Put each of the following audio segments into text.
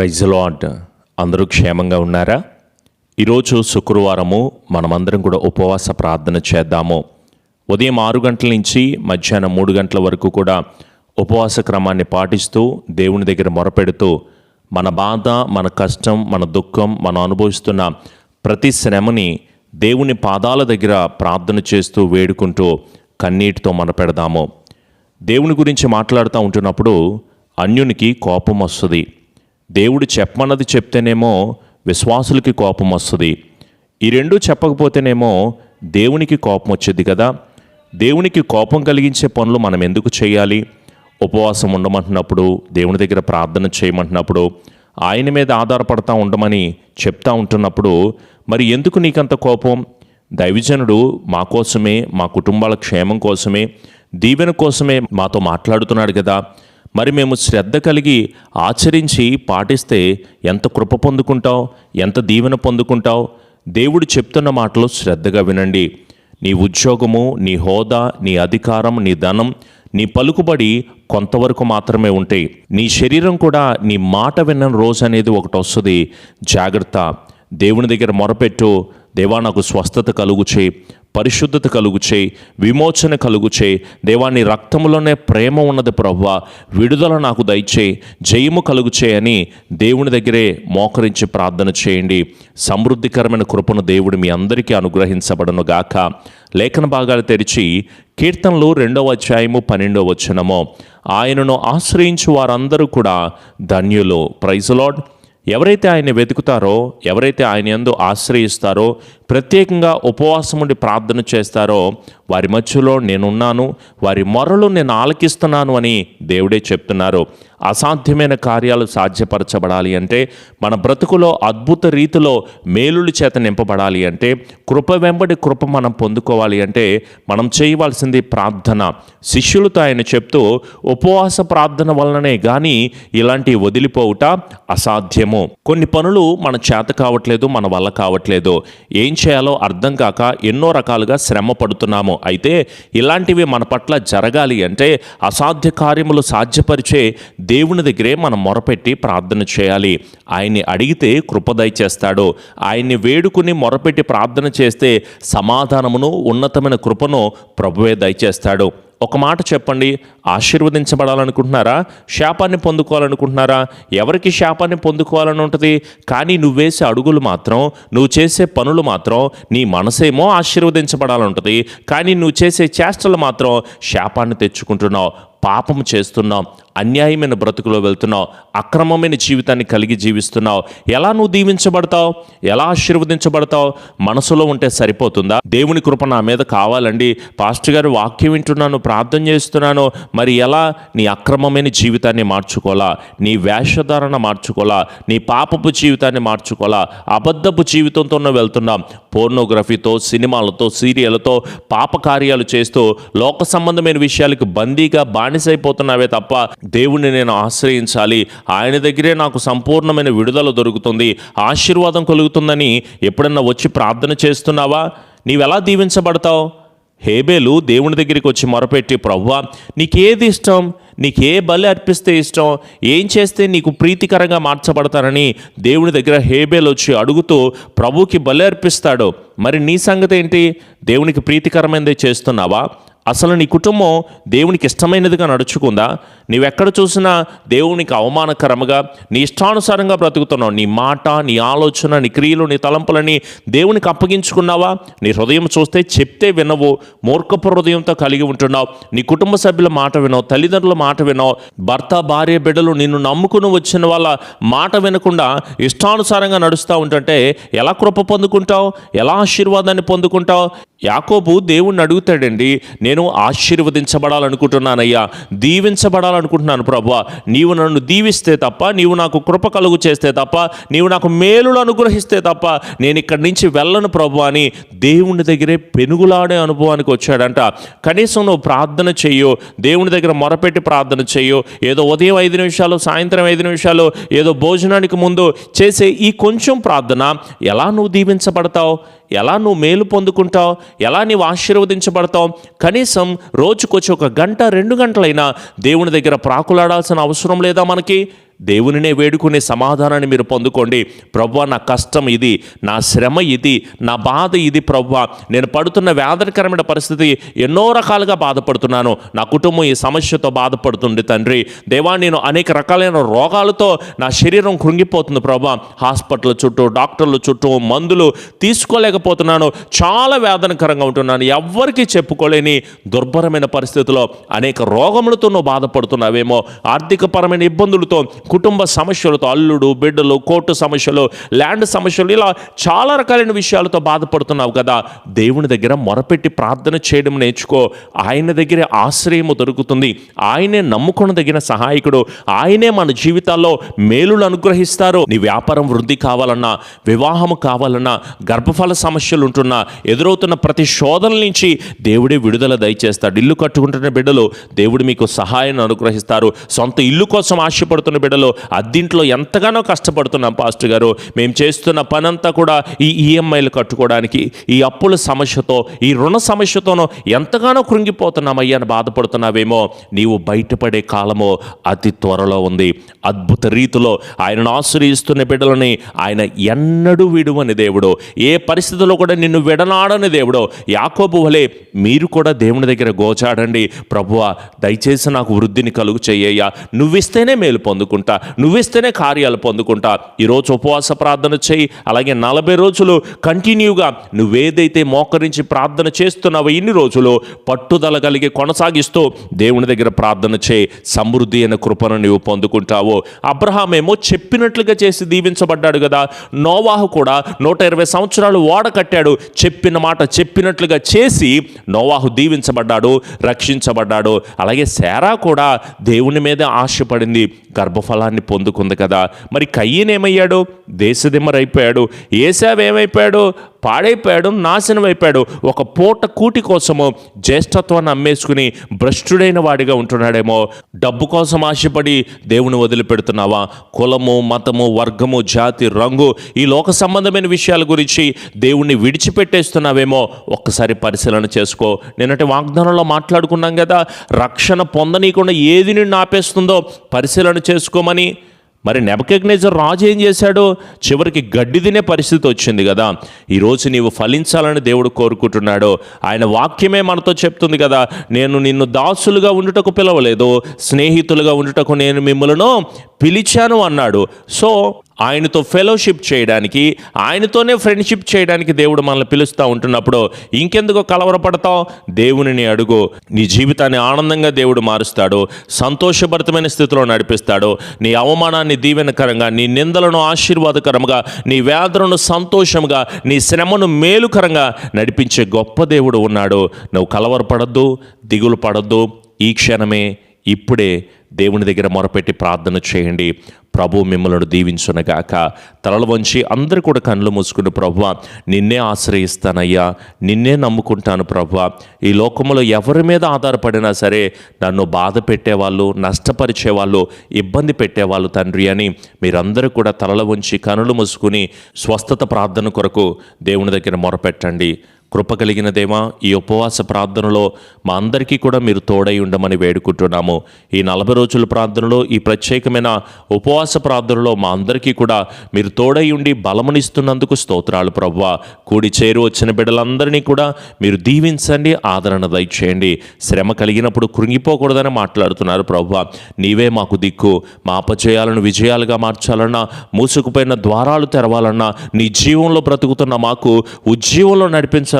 Praise lord అందరూ క్షేమంగా ఉన్నారా? ఈరోజు శుక్రవారము మనమందరం కూడా ఉపవాస ప్రార్థన చేద్దాము. ఉదయం ఆరు గంటల నుంచి మధ్యాహ్నం మూడు గంటల వరకు కూడా ఉపవాస క్రమాన్ని పాటిస్తూ దేవుని దగ్గర మొరపెడుతూ మన బాధ మన కష్టం మన దుఃఖం మనం అనుభవిస్తున్న ప్రతి శ్రమని దేవుని పాదాల దగ్గర ప్రార్థన చేస్తూ వేడుకుంటూ కన్నీటితో మన పెడదాము. దేవుని గురించి మాట్లాడుతూ ఉంటున్నప్పుడు అన్యునికి కోపం వస్తుంది. దేవుడు చెప్పమన్నది చెప్తేనేమో విశ్వాసులకి కోపం వస్తుంది. ఈ రెండూ చెప్పకపోతేనేమో దేవునికి కోపం వచ్చేది కదా. దేవునికి కోపం కలిగించే పనులు మనం ఎందుకు చేయాలి? ఉపవాసం ఉండమంటున్నప్పుడు దేవుని దగ్గర ప్రార్థన చేయమంటున్నప్పుడు ఆయన మీద ఆధారపడతా ఉండమని చెప్తా ఉంటున్నప్పుడు మరి ఎందుకు నీకంత కోపం? దైవజనుడు మా కోసమే మా కుటుంబాల క్షేమం కోసమే దీవెన కోసమే మాతో మాట్లాడుతున్నాడు కదా. మరి మేము శ్రద్ధ కలిగి ఆచరించి పాటిస్తే ఎంత కృప పొందుకుంటావు ఎంత దీవెన పొందుకుంటావు? దేవుడు చెప్తున్న మాటలు శ్రద్ధగా వినండి. నీ ఉద్యోగము నీ హోదా నీ అధికారం నీ ధనం నీ పలుకుబడి కొంతవరకు మాత్రమే ఉంటాయి. నీ శరీరం కూడా నీ మాట విన్న రోజు అనేది ఒకటి వస్తుంది. జాగ్రత్త. దేవుని దగ్గర మొరపెట్టు. దేవా నాకు స్వస్థత కలుగుచే పరిశుద్ధత కలుగుచే విమోచన కలుగుచే చేయి దేవా నీ రక్తంలోనే ప్రేమ ఉన్నది ప్రవ్వా విడుదల నాకు దయచేయి జయము కలుగుచే అని దేవుని దగ్గరే మోకరించి ప్రార్థన చేయండి. సమృద్ధికరమైన కృపను దేవుడు మీ అందరికీ అనుగ్రహించబడను గాక. లేఖన భాగాలు తెరిచి కీర్తనలు రెండవ అధ్యాయము పన్నెండవ వచనము. ఆయనను ఆశ్రయించు వారందరూ కూడా ధన్యులు. ప్రైజలాడ్ ఎవరైతే ఆయన వెతుకుతారో ఎవరైతే ఆయన ఎందు ఆశ్రయిస్తారో ప్రత్యేకంగా ఉపవాసం ఉండి ప్రార్థన చేస్తారో వారి మధ్యలో నేనున్నాను వారి మొరలు నేను ఆలకిస్తున్నాను అని దేవుడే చెప్తున్నారు. అసాధ్యమైన కార్యాలు సాధ్యపరచబడాలి అంటే మన బ్రతుకులో అద్భుత రీతిలో మేలుల చేత నింపబడాలి అంటే కృప వెంబడి కృప మనం పొందుకోవాలి అంటే మనం చేయవలసింది ప్రార్థన. శిష్యులతో ఆయన చెప్తూ ఉపవాస ప్రార్థన వలననే కానీ ఇలాంటి వదిలిపోవుట అసాధ్యము. కొన్ని పనులు మన చేత కావట్లేదు మన వల్ల కావట్లేదు. ఏం చేయాలో అర్థం కాక ఎన్నో రకాలుగా శ్రమ పడుతున్నాము. అయితే ఇలాంటివి మన పట్ల జరగాలి అంటే అసాధ్య కార్యములు సాధ్యపరిచే దేవుని దగ్గరే మనం మొరపెట్టి ప్రార్థన చేయాలి. ఆయన్ని అడిగితే కృపదయ చేస్తాడు ఆయన్ని వేడుకుని మొరపెట్టి ప్రార్థన చేస్తే సమాధానమును ఉన్నతమైన కృపను ప్రభువే దయచేస్తాడు. ఒక మాట చెప్పండి. ఆశీర్వదించబడాలనుకుంటున్నారా? శాపాన్ని పొందుకోవాలనుకుంటున్నారా? ఎవరికి శాపాన్ని పొందుకోవాలని ఉంటుంది? కానీ నువ్వేసే అడుగులు మాత్రం నువ్వు చేసే పనులు మాత్రం నీ మనసేమో ఆశీర్వదించబడాలంటుంది కానీ నువ్వు చేసే చేష్టలు మాత్రం శాపాన్ని తెచ్చుకుంటున్నావు. పాపం చేస్తున్నావు. అన్యాయమైన బ్రతుకులో వెళ్తున్నావు అక్రమమైన జీవితాన్ని కలిగి జీవిస్తున్నావు. ఎలా నువ్వు దీవించబడతావు? ఎలా ఆశీర్వదించబడతావు? మనసులో ఉంటే సరిపోతుందా? దేవుని కృప నా మీద కావాలండి. పాస్టర్ గారు వాక్యం వింటున్నాను ప్రార్థన చేస్తున్నాను. మరి ఎలా నీ అక్రమమైన జీవితాన్ని మార్చుకోవాలా? నీ వేషధారణ మార్చుకోవాలా? నీ పాపపు జీవితాన్ని మార్చుకోవాలా? అబద్ధపు జీవితంతో వెళ్తున్నాం. పోర్నోగ్రఫీతో సినిమాలతో సీరియళ్ళతో పాప కార్యాలు చేస్తూ లోక సంబంధమైన విషయాలకు బందీగా బానిసైపోతున్నావే తప్ప దేవుణ్ణి నేను ఆశ్రయించాలి. ఆయన దగ్గరే నాకు సంపూర్ణమైన విడుదల దొరుకుతుంది. ఆశీర్వాదం కలుగుతుందని ఎప్పుడన్నా వచ్చి ప్రార్థన చేస్తున్నావా? నీవెలా దీవించబడతావు? హేబేలు దేవుని దగ్గరికి వచ్చి మొరపెట్టి ప్రవ్వా నీకేది ఇష్టం? నీకు ఏ బలి అర్పిస్తే ఇష్టం? ఏం చేస్తే నీకు ప్రీతికరంగా మార్చబడతారని? దేవుని దగ్గర హేబేలు వచ్చి అడుగుతూ ప్రభుకి బలి అర్పిస్తాడు. మరి నీ సంగతి ఏంటి? దేవునికి ప్రీతికరమైనది చేస్తున్నావా? అసలు నీ కుటుంబం దేవునికి ఇష్టమైనదిగా నడుచుకుందా? నీవెక్కడ చూసినా దేవునికి అవమానకరముగా నీ ఇష్టానుసారంగా బ్రతుకుతున్నావు. నీ మాట నీ ఆలోచన నీ క్రియలు నీ తలంపులని దేవునికి అప్పగించుకున్నావా? నీ హృదయం చూస్తే చెప్తే వినవు. మూర్ఖపు హృదయంతో కలిగి ఉంటున్నావు. నీ కుటుంబ సభ్యుల మాట వినవు. తల్లిదండ్రుల మాట వినవు. భర్త భార్య బిడ్డలు నిన్ను నమ్ముకుని వచ్చిన వాళ్ళ మాట వినకుండా ఇష్టానుసారంగా నడుస్తూ ఉంటుంటే ఎలా కృప పొందుకుంటావు? ఎలా ఆశీర్వాదాన్ని పొందుకుంటావు? యాకోబు దేవుణ్ణి అడుగుతాడండి నేను ఆశీర్వదించబడాలనుకుంటున్నానయ్యా. దీవించబడాలనుకుంటున్నాను ప్రభు నీవు నన్ను దీవిస్తే తప్ప నీవు నాకు కృప కలుగు చేస్తే తప్ప నీవు నాకు మేలులు అనుగ్రహిస్తే తప్ప నేను ఇక్కడి నుంచి వెళ్ళను ప్రభు అని దేవుని దగ్గరే పెనుగులాడే అనుభవానికి వచ్చాడంట. కనీసం నువ్వు ప్రార్థన చెయ్యు దేవుని దగ్గర మొరపెట్టి ప్రార్థన చెయ్యు. ఏదో ఉదయం ఐదు నిమిషాలు సాయంత్రం ఐదు నిమిషాలు ఏదో భోజనానికి ముందు చేసే ఈ కొంచెం ప్రార్థన ఎలా నువ్వు దీవించబడతావు? ఎలా నువ్వు మేలు పొందుకుంటావు? ఎలా నీవు ఆశీర్వదించబడతావు? కనీసం రోజుకొచ్చి ఒక గంట రెండు గంటలైనా దేవుని దగ్గర ప్రాకులాడాల్సిన అవసరం లేదా మనకి? దేవునినే వేడుకునే సమాధానాన్ని మీరు పొందుకోండి. ప్రభు నా కష్టం ఇది నా శ్రమ ఇది నా బాధ ఇది ప్రభు నేను పడుతున్న వేదనకరమైన పరిస్థితి ఎన్నో రకాలుగా బాధపడుతున్నాను. నా కుటుంబం ఈ సమస్యతో బాధపడుతుంది తండ్రి. దేవా నేను అనేక రకాలైన రోగాలతో నా శరీరం కృంగిపోతుంది ప్రభా హాస్పిటల్ చుట్టూ డాక్టర్ల చుట్టూ మందులు తీసుకోలేకపోతున్నాను. చాలా వేదనకరంగా ఉంటున్నాను. ఎవ్వరికీ చెప్పుకోలేని దుర్భరమైన పరిస్థితిలో అనేక రోగములతో నువ్వు బాధపడుతున్నావేమో. ఆర్థికపరమైన ఇబ్బందులతో కుటుంబ సమస్యలతో అల్లుడు బిడ్డలు కోర్టు సమస్యలు ల్యాండ్ సమస్యలు ఇలా చాలా రకాలైన విషయాలతో బాధపడుతున్నావు కదా. దేవుని దగ్గర మొరపెట్టి ప్రార్థన చేయడం నేర్చుకో. ఆయన దగ్గరే ఆశ్రయము దొరుకుతుంది. ఆయనే నమ్ముకొనదగిన సహాయకుడు. ఆయనే మన జీవితాల్లో మేలులు అనుగ్రహిస్తారు. నీ వ్యాపారం వృద్ధి కావాలన్నా వివాహం కావాలన్నా గర్భఫల సమస్యలు ఉంటున్నా ఎదురవుతున్న ప్రతి శోధన నుంచి దేవుడే విడుదల దయచేస్తాడు. ఇల్లు కట్టుకుంటున్న బిడ్డలు దేవుడు మీకు సహాయాన్ని అనుగ్రహిస్తారు. సొంత ఇల్లు కోసం ఆశపడుతున్న బిడ్డలు అద్దింట్లో ఎంతగానో కష్టపడుతున్నాం పాస్టర్ గారు. మేము చేస్తున్న పనంతా కూడా ఈ ఈఎంఐలు కట్టుకోవడానికి ఈ అప్పుల సమస్యతో ఈ రుణ సమస్యతోనో ఎంతగానో కృంగిపోతున్నామయ్యా అని బాధపడుతున్నావేమో. నీవు బయటపడే కాలము అతి త్వరలో ఉంది. అద్భుత రీతిలో ఆయనను ఆశ్రయిస్తున్న బిడ్డలని ఆయన ఎన్నడూ విడువని దేవుడు. ఏ పరిస్థితిలో కూడా నిన్ను విడనాడని దేవుడు. యాకోబు వలే మీరు కూడా దేవుని దగ్గర గోచాడండి. ప్రభువా దయచేసి నాకు వృద్ధిని కలుగు చెయ్యయ్యా. నువ్విస్తేనే మేలు పొందుకుంటా నువ్విస్తేనే కార్యాలు పొందుకుంటా. ఈరోజు ఉపవాస ప్రార్థన చేయి. అలాగే నలభై రోజులు కంటిన్యూగా నువ్వేదైతే మోకరించి ప్రార్థన చేస్తున్నావో ఇన్ని రోజులు పట్టుదల కలిగి కొనసాగిస్తూ దేవుని దగ్గర ప్రార్థన చేయి. సమృద్ధి అయిన కృపను నువ్వు పొందుకుంటావు. అబ్రహాం ఏమో చెప్పినట్లుగా చేసి దీవించబడ్డాడు కదా. నోవాహు కూడా నూట ఇరవై సంవత్సరాలు ఓడ కట్టాడు. చెప్పిన మాట చెప్పినట్లుగా చేసి నోవాహు దీవించబడ్డాడు రక్షించబడ్డాడు. అలాగే శారా కూడా దేవుని మీద ఆశపడింది. ఫలాన్ని పొందుకుంది కదా. మరి కయ్యన్ ఏమయ్యాడు? దేశదిమ్మరైపోయాడు. ఏసావేమైపోయాడు పాడైపోయాడు నాశనం అయిపోయాడు ఒక పూట కూటి కోసము జ్యేష్ఠత్వాన్ని అమ్మేసుకుని భ్రష్టుడైన వాడిగా ఉంటున్నాడేమో. డబ్బు కోసం ఆశపడి దేవుని వదిలిపెడుతున్నావా? కులము మతము వర్గము జాతి రంగు ఈ లోక సంబంధమైన విషయాల గురించి దేవుణ్ణి విడిచిపెట్టేస్తున్నావేమో? ఒక్కసారి పరిశీలన చేసుకో. నిన్నటి వాగ్దానంలో మాట్లాడుకున్నాం కదా రక్షణ పొందనీయకుండా ఏది నిన్ను ఆపేస్తుందో పరిశీలన చేసుకో. చేసుకోమని మరి నెబకెగ్నేజర్ రాజు ఏం చేశాడు? చివరికి గడ్డి తినే పరిస్థితి వచ్చింది కదా. ఈరోజు నీవు ఫలించాలని దేవుడు కోరుకుంటున్నాడు. ఆయన వాక్యమే మనతో చెప్తుంది కదా. నేను నిన్ను దాసులుగా ఉండుటకు పిలవలేదు స్నేహితులుగా ఉండుటకు నేను మిమ్మలను పిలిచాను అన్నాడు. సో ఆయనతో ఫెలోషిప్ చేయడానికి ఆయనతోనే ఫ్రెండ్షిప్ చేయడానికి దేవుడు మనల్ని పిలుస్తూ ఉంటున్నప్పుడు ఇంకెందుకు కలవరపడతావు? దేవునిని అడుగు. నీ జీవితాన్ని ఆనందంగా దేవుడు మారుస్తాడు సంతోషభరితమైన స్థితిలో నడిపిస్తాడు. నీ అవమానాన్ని దీవెనకరంగా నీ నిందలను ఆశీర్వాదకరంగా నీ వేదనను సంతోషంగా నీ శ్రమను మేలుకరంగా నడిపించే గొప్ప దేవుడు ఉన్నాడు. నువ్వు కలవరపడద్దు దిగులు పడద్దు ఈ క్షణమే ఇప్పుడే దేవుని దగ్గర మొరపెట్టి ప్రార్థన చేయండి. ప్రభు మిమ్మల్ని దీవించునగాక. తలలు వంచి అందరూ కూడా కళ్ళు మూసుకుని ప్రభు నిన్నే ఆశ్రయిస్తానయ్యా నిన్నే నమ్ముకుంటాను ప్రభు. ఈ లోకంలో ఎవరి మీద ఆధారపడినా సరే నన్ను బాధ పెట్టేవాళ్ళు నష్టపరిచేవాళ్ళు ఇబ్బంది పెట్టేవాళ్ళు తండ్రి అని మీరందరూ కూడా తలలు వంచి కనులు మూసుకుని స్వస్థత ప్రార్థన కొరకు దేవుని దగ్గర మొరపెట్టండి. కృప కలిగిన దేవా ఈ ఉపవాస ప్రార్థనలో మా అందరికీ కూడా మీరు తోడై ఉండమని వేడుకుంటున్నాము. ఈ నలభై రోజుల ప్రార్థనలో ఈ ప్రత్యేకమైన ఉపవాస ప్రార్థనలో మా అందరికీ కూడా మీరు తోడై ఉండి బలమునిస్తున్నందుకు స్తోత్రాలు ప్రవ్వా కూడి చేరు వచ్చిన బిడ్డలందరినీ కూడా మీరు దీవించండి ఆదరణ దయచేయండి. శ్రమ కలిగినప్పుడు కృంగిపోకూడదని మాట్లాడుతున్నారు ప్రవ్వా నీవే మాకు దిక్కు. మా అపజయాలను విజయాలుగా మార్చాలన్నా మూసుకుపోయిన ద్వారాలు తెరవాలన్నా నీ జీవంలో బ్రతుకుతున్న మాకు ఉజ్జీవంలో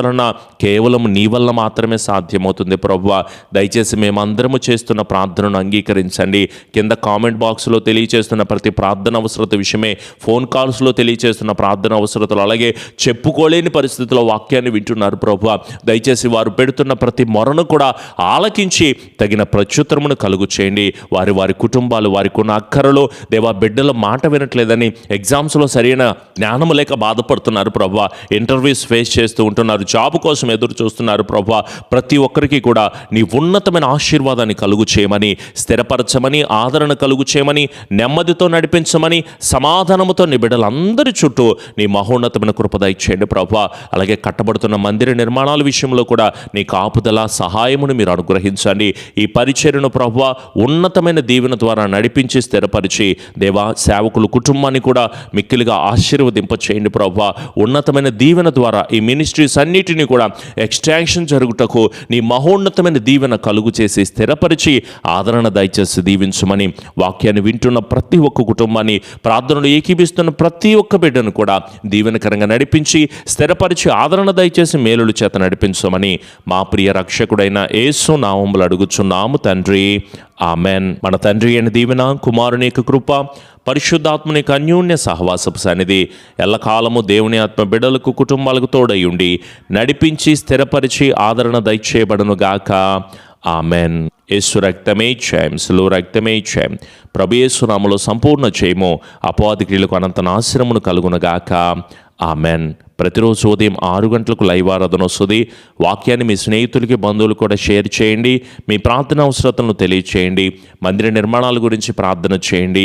నడిపించాలన్నా కేవలం నీ వల్ల మాత్రమే సాధ్యమవుతుంది ప్రవ్వా. దయచేసి మేమందరము చేస్తున్న ప్రార్థనను అంగీకరించండి. కింద కామెంట్ బాక్స్లో తెలియచేస్తున్న ప్రతి ప్రార్థన అవసరత విషయమే ఫోన్ కాల్స్లో తెలియచేస్తున్న ప్రార్థన అవసరతలు అలాగే చెప్పుకోలేని పరిస్థితుల్లో వాక్యాన్ని వింటున్నారు ప్రభు దయచేసి వారు పెడుతున్న ప్రతి మొరను కూడా ఆలకించి తగిన ప్రత్యుత్తరమును కలుగు చేయండి. వారి వారి కుటుంబాలు వారికి ఉన్న అక్కరలో దేవా బిడ్డల మాట వినట్లేదని ఎగ్జామ్స్లో సరైన జ్ఞానము లేక బాధపడుతున్నారు ప్రభు ఇంటర్వ్యూస్ ఫేస్ చేస్తూ ఉంటున్నారు జాబ్ కోసం ఎదురు చూస్తున్నారు ప్రభా. ప్రతి ఒక్కరికి కూడా నీ ఉన్నతమైన ఆశీర్వాదాన్ని కలుగు చేయమని స్థిరపరచమని ఆదరణ కలుగు చేయమని నెమ్మదితో నడిపించమని సమాధానముతో నీ బిడ్డలందరి చుట్టూ నీ మహోన్నతమైన కృపద ఇచ్చేయండి ప్రభా. అలాగే కట్టబడుతున్న మందిర నిర్మాణాల విషయంలో కూడా నీ కాపుదల సహాయమును మీరు అనుగ్రహించండి. ఈ పరిచర్యను ప్రభా ఉన్నతమైన దీవెన ద్వారా నడిపించి స్థిరపరిచి దేవా సేవకులు కుటుంబాన్ని కూడా మిక్కిలిగా ఆశీర్వదింప చేయండి ప్రభా. ఉన్నతమైన దీవెన ద్వారా ఈ మినిస్ట్రీస్ అన్నిటినీ కూడా ఎక్స్ట్రాక్షన్ జరుగుటకు నీ మహోన్నతమైన దీవెన కలుగు చేసి స్థిరపరిచి ఆదరణ దయచేసి దీవించమని వాక్యాన్ని వింటున్న ప్రతి ఒక్క కుటుంబాన్ని ప్రార్థనలు ఏకీపిస్తున్న ప్రతి ఒక్క బిడ్డను కూడా దీవెనకరంగా నడిపించి స్థిరపరిచి ఆదరణ దయచేసి మేలుల చేత నడిపించమని మా ప్రియ రక్షకుడైన ఏసు నామములు అడుగుచున్నాము తండ్రి. ఆమెన్. మన తండ్రి అయిన దీవెన కుమారుని యొక్క కృప పరిశుద్ధాత్మని యొక్క అన్యోన్య సహవాసపు సన్నిధి ఎల్లకాలము దేవుని ఆత్మ బిడలకు కుటుంబాలకు తోడయుండి నడిపించి స్థిరపరిచి ఆదరణ దయచేయబడను గాక ఆమెన్. యేసు రక్తమే చేయం సులువు రక్తమే చేయం ప్రభు యేసునామలో సంపూర్ణ చేయము అపవాది క్రియలకు అనంత నాశనమును కలుగునగాక. ఆమెన్. ప్రతిరోజు ఉదయం ఆరు గంటలకు లైవ్ ఆరాధన వస్తుంది. వాక్యాన్ని మీ స్నేహితులకి బంధువులు కూడా షేర్ చేయండి. మీ ప్రార్థన అవసరతలను తెలియచేయండి. మందిర నిర్మాణాల గురించి ప్రార్థన చేయండి.